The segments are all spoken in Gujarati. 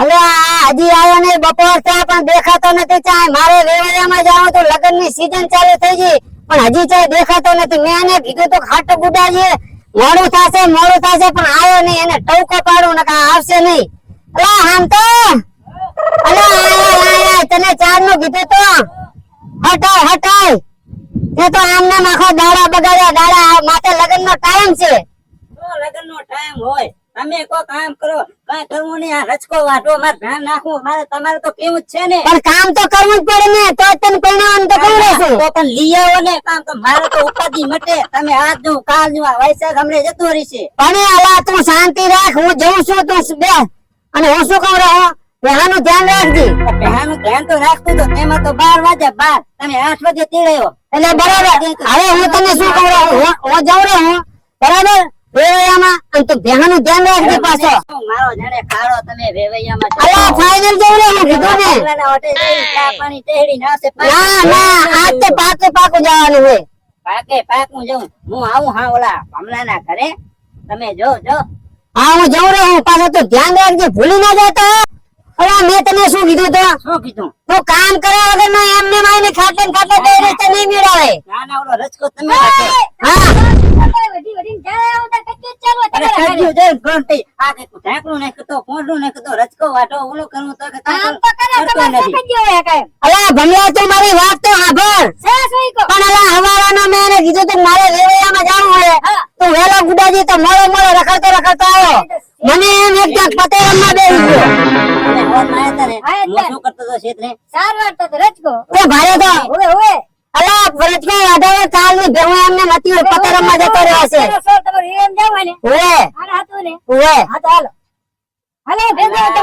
અલે, આ હજી આવ્યો નહીં, બપોર ચા પણ દેખાતો નથી ચા મારે વેવડિયામાં જવાનું તો લગ્નની સીઝન ચાલુ થઈ ગઈ, પણ હજી ચાય દેખાતો નથી. મેં એને કીધું તો ખાટો ગુડાજીએ મોડું થશે મોડું થશે, પણ આવ્યો નહીં. એને ટવકો પાડું ને આવશે નહીં. અલા, આમ તો. અલે, આયા તને ચારનું કીધું તો. હટાય હટાય. તે તો આમને આખો દાડા બગાડ્યા. દાડા માથે છે. લગ્નનો ટાઈમ હોય. તમે કોઈ કામ કરો કઈ કરવું નહીં આ રચકો વાટો માર ધ્યાન નાખવું મારે તમારે તો કેવું જ છે ને. પણ કામ તો કરવું જ પડે ને તો તને પરિણામ તો કઈ રહેશે તો પણ લઈ આવો ને કામ તો મારે તો ઉપાધિ મટે. તમે આજનું કાલનું આ વૈશાખ હમણાં જતો રહેશે. પણ અલા તું શાંતિ રાખ હું જઉં છું તું બે. અને હું શું કહું રહો? પહેલાનું ધ્યાન રાખજે. પહેલાનું ધ્યાન તો રાખતું તો તેમાં તો બાર વાગે બાર. તમે આઠ વાગે તીડાયો. એટલે બરાબર. હવે હું તને શું કહું હું- જઉં રહું હું. બરાબર? વેવૈયામાં? અને તું ભેહાનું ધ્યાન રાખજે પાછો. મારો જાણે કાળો તમે વેવૈયામાં અલા ફાઇનલ રહું હું કીધું ને. પાણી તેડીને નાસે ના ના આજ તો પાકે પાકું જવાનું હોય. પાકે પાકું જઉં. હું આવું હા ઓલા કમલાના ઘરે. તમે જો જો. હા હું જઉં હું પાછો તો ધ્યાન રાખજે. ભૂલી ના જતો મેં તને શું કીધું તો? શું કીધું? તો કામ કર્યા વગર નો એમને માઈને ખાટલે ને ખાટલે બે રીતે નહીં મેળાવે. ના ના ઓલો રચકો તમે રાખો. હા. અરે કાઢ્યું છે ઘંટી. આ કંઈક ઢાંકણું નાખ્યું તો, પોંઢું નાખ્યું તો, રચકો વાટો, ઓલું કરવું તો કે કાંઈ કરતો નથી. અલા ભમલા તું મારી વાત તો પણ અલા હવારાનો મેં એને કીધું તો મારે વેવૈયામાં જાવું હોય તો વેલો ગુડાજી તો મોડો મોડો રખડતો રખડતો આવ્યો મને એમ એક ક્યાંક પતેરમમાં બેસી ગયો અને હોલમાં આવ્યા તા ને, હા. હું શું કરતો હતો શેઠને? તે ભારે તો અલા ફરજકો વાઢાવે કાલની ભેહું એમને મતી હોય પતેરમમાં જતો રહ્યો છે. ઓવે ઓવે આ-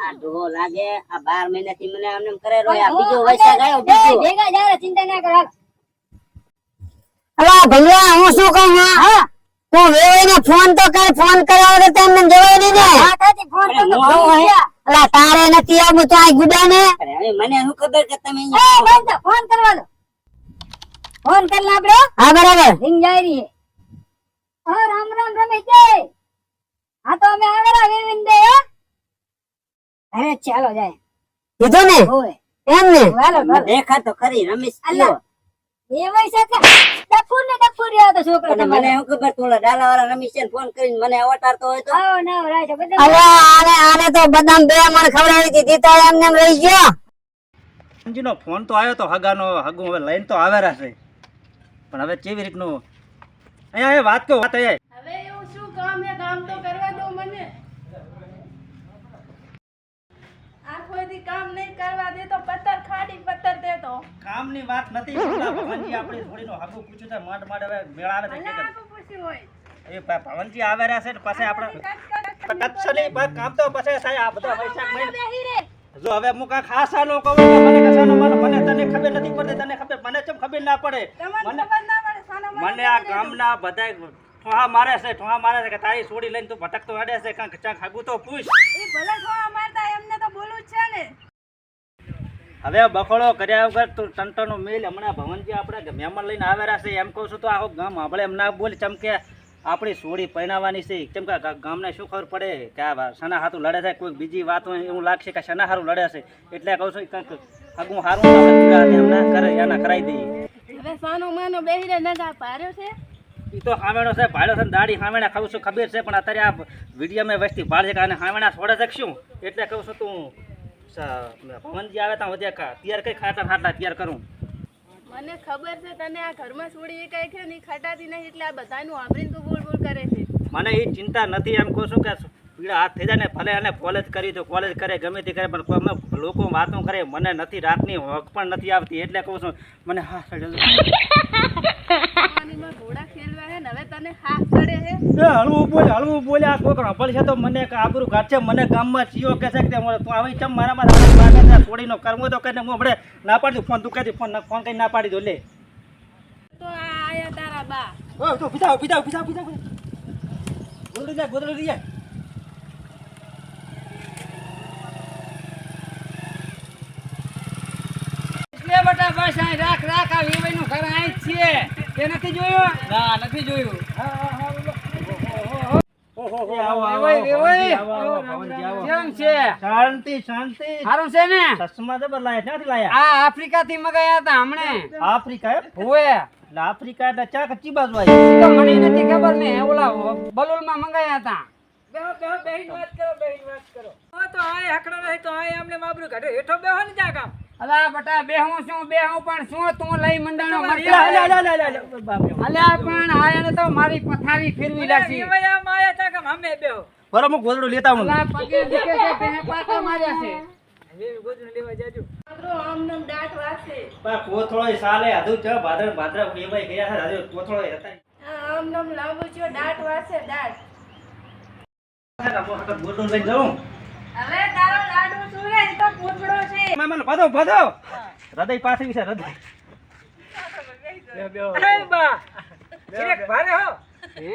આ ડોહો લાગે, આ બાર મહિનાથી મને આમ કરે રહ્યો. આ બીજો વૈશાખ આવ્યો, બીજો. અલા ભૈયા હું શું કહું હા. તું વેવાઈને ફોન તો કર ફોન કર્યો તો એમને જવાય નહીં ને. હું હે. અલા તારે નથી આવું તો આ ગુડા ને મને શું ખબર કે તમે અહીંયા કરવાનો. ફોન કર આપડે? હા બરાબર. રીંગ જાય રહી હે. હા રામ રામ રમે જય. હા તો અમે આવેલા વેવિન દે હો. અરે ચાલો જાય. કીધું ને? હોય એમ ને? દેખા તો ખરી રમેશ અલ્લા. કયો? એ કે ડફુર ને ડફુર રહ્યો તો છોકરો મને શું ખબર તું ઓલા ડાલાવાળા રમેશ છે ફોન કરીને મને અવતારતો હોય તો? આવો ના રાજો બધા અરે આને આને તો બદામ બે મણ ખવડાવી દીધી તો એમને રહી ગયો. નો ફોન તો આવ્યો તો હગાનો હગું હવે લઈને તો આવેલા છે. પણ હવે કેવી રીતનું? અહીંયા એ વાત કહું વાત અહીંયા. હવે એવું શું કામ છે? કામ તો કરવા દો મને. આ કોઈથી કામ નહીં કરવા દે તો પથ્થર ખાડી પથ્થર દે તો કામની વાત નથી પેલા આપણે થોડીનો હાબુ પૂછ્યું છે માંડ માંડ હવે મેળાવે છે કે એ ભવનજી આવે રહ્યા છે ને પછી આપણે બસ કામ તો પછી સાહેબ આ બધા વૈશાખ મહિના જો હવે હું કાંઈક ખાસાનો કહું તો મને કશાનો મને મને તને ખબર નથી પડતી તને ખબર મને કેમ ખબર ના પડે? મને ખબર ના પડે સાનો મને આ ગામના બધા ઠોહા મારે છે ઠોહા મારે છે કે તારી છોડી લઈને તું ભટકતો હેડે છે કાંક ચાંક હગું તો પૂછ. એ ભલે ઠોહા મારતા એમને તો બોલવું છે ને. હવે બખોડો કર્યા વગર તું ટંટનો મેલ હમણાં ભવનજી આપણે મહેમાન લઈને આવેલા છે એમ કહું છું તો આખો ગામ આપણે એમ ના બોલ ચમ કે આપણી સોડી પહેરાવાની છે. કેમ કે ગામને શું ખબર પડે કે આ શના હાથું લડે છે કોઈ બીજી વાત હોય એવું લાગશે કે શના હારું લડે છે. એટલે કહું છું કંઈક હગું હારું એમના કરે એના કરાવી દઈએ. હવે સાનો માનો બેહી નગા પાર્યો છે? ઈ તો હામેણો છે ભાડ્યો છે દાઢી હામેણા ખાવું છું ખબર છે પણ અત્યારે આ વિડીયોમાં વસ્તી ભાડ છે કે આને હામેણા છોડે છે શું? એટલે કહું છું તું ભવનજી આવે ત્યાં વધ્યા તૈયાર કઈ ખાટા ખાટલા તૈયાર કરું? મને ખબર છે તને આ ઘરમાં છોડી કઈ છે ને ઈ ખટાતી નહીં એટલે આ બધાનું વાપરીને તું બોલ બોલ કરે છે. મને એ ચિંતા નથી એમ કહું છું કે પીળા હાથ થઈ જાય ને ભલે અને કોલેજ કરી તો કોલેજ કરે ગમે તે કરે પણ અમે લોકો વાતો કરે મને નથી રાતની હક પણ નથી આવતી એટલે કહું છું મને હા ચડે હળવું બોલ હળવું બોલે આ છે તો મને આબરૂ છે મને ગામમાં ચિયો કે છે કે આવી ચમ મારામાં લાગે છે છોડીનો કરવો તો કરીને હું હમણે ના પાડી ફોન તું કહેતી ફોન ફોન ના પાડી દો લે. તો આ આયા તારા બા. ઓ તો પીતા પીતા પીતા પીતા ગોદડી જાય ગોદડી જાય બટા બસ અહીં રાખ રાખ આ વેવાઈ નું ઘર અહીં છે તે નથી જોયું? ના નથી જોયું. ઓહો હો ભવનજી આવો આવો વેવાઈ, વેવાઈ. ભવનજી આવો, આવો, ભવનજી આવો. કેમ છે? શાંતિ શાંતિ. સારું છે ને? ચશ્મા જબર લાયા ક્યાંથી લાયા? આ આફ્રિકા થી મગાયા હતા હમણે. આફ્રિકા એમ? હોવે. આફ્રિકા એટલે ચા કચ્ચી બાજુ આવી મને નથી ખબર ને ઓલા બલુલમાં મંગાયા હતા. બેહો બેહો બેહીન વાત કરો બેહીન વાત કરો. તો આય હકડો રહી તો આય અમને માબરું કાઢો હેઠો બેહો ને જા કામ. અલા બટા બેહું છું બેહું પણ શું તું લઈ મંડાણો અલ્યા પણ આયા તો મારી પથારી ફેરવી લાગી બરાબર હું. ગોદડું લેતા હું અલા પગે દીકે છે બેહે પાટા માર્યા છે. બા સાલે હજુ ચા ભાદર ભાદરા વેવાઈ ગયા છે હતા. છે જાઉં. હવે તારો લાડુ સુરે તો પૂતળો છે. મને બધો બધો હૃદય પાસે છે હૃદય. હે?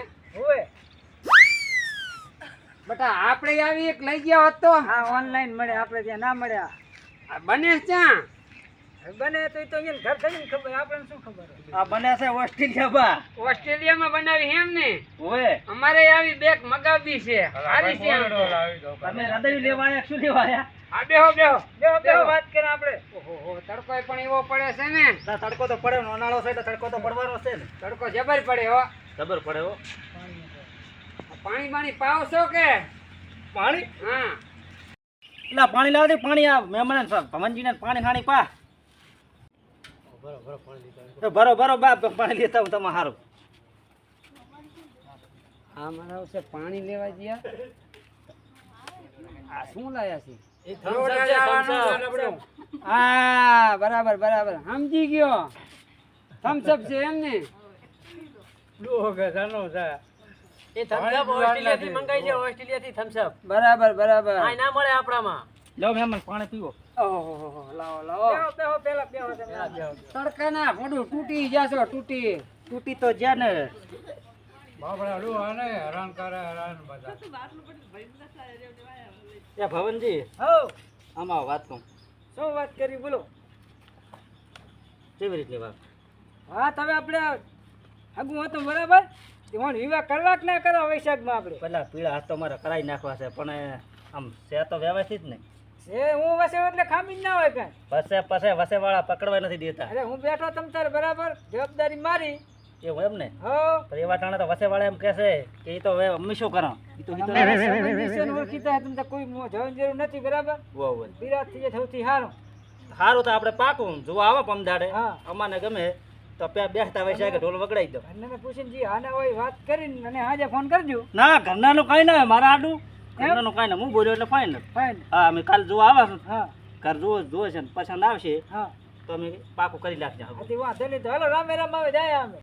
બટા આપણે આવી એક લઈ ગયા હોત તો? હા ઓનલાઈન મળે આપણે ત્યાં ના મળ્યા. બને ક્યાં? બને તો તો ઘર થઈને ખબર આપણને શું ખબર આ બને છે ઓસ્ટ્રેલિયા બા ઓસ્ટ્રેલિયામાં બનાવી એમ ને? ઓએ અમારે આવી બેગ મગાવી છે. સારી છે તો. તમે હૃદય લેવા આયા શું લેવા આયા? હા બેહો બેહો બેહો બેહો વાત કરે આપણે. ઓહો તડકો પણ એવો પડે છે ને? ના, તડકો તો પડે નોનાળો ઉનાળો છે એટલે તડકો તો પડવાનો છે ને. તડકો જબર પડે હો. ખબર પડે હો. પાણી પાણી પાવ છો કે? પાણી? હા. એટલે પાણી લાવ દે પાણી આ મહેમાન ભવનજી ને પાણી ખાણી પા. ભરો ભરો બાપ પાણી લેતા હું તમે સારું આ મારા છે પાણી લેવા ગયા. આ શું લાયા છે? હા બરાબર બરાબર. સમજી ગયો. થમ્સઅપ છે એમ ને? બરાબર બરાબર. લો મહેમાન પાણી પીવો. ઓહો લાવો લાવો. તડકાના ફોડું તૂટી જાશો તૂટી તૂટી તો જ્યાં ને. એ ભવનજી આમાં વાત કહું. શું વાત કરી બોલો. કેવી રીતની વાત? હા તમે આપણે હગું હતું બરાબર? એમાં વિવાહ કરવા કે ના કરવા વૈશાખમાં આપણે. પહેલાં પીળા હાથ તો મારે કરાવી નાખવા છે પણ આમ છે તો વ્યવસ્થિત ને એ હું વસે એટલે ખામી ના હોય કાંઈ. પસે પસે વસે વાળા પકડવા નથી દેતા. અરે હું બેઠો તમ તારે બરાબર જવાબદારી મારી. એવું એમ ને? હો. પણ એવા ટાણા તો વસે વાળા એમ કહેશે કે એ તો હવે અમે શું કરો? એ તો તો ને ઓળખીતા છે, તમે કોઈ મો- જવાની જરૂર નથી બરાબર. વિરાટ થઈ જાય સૌથી સારું સારું તો આપણે પાકું. જોવા આવો પમદાડે. હા. અમાને ગમે તો પ્યા બેસતા હોય છે કે ઢોલ વગડાઈ દો. ઘરનાને પૂછીને જી હાના હોય વાત કરીને અને આજે ફોન કરજો. ના ઘરનાનું કાંઈ ના હોય મારા આડું. ઘરનાનું કાંઈ ના હું બોલ્યો એટલે ફાઈન ફાઇન હા અમે કાલ જોવા આવા છું. હા. ઘર જોવો જોવે છે ને. પસંદ આવશે હા. તો અમે પાકું કરી નાખજો વાત તો. હાલો રામે રામ આવે જાય અમે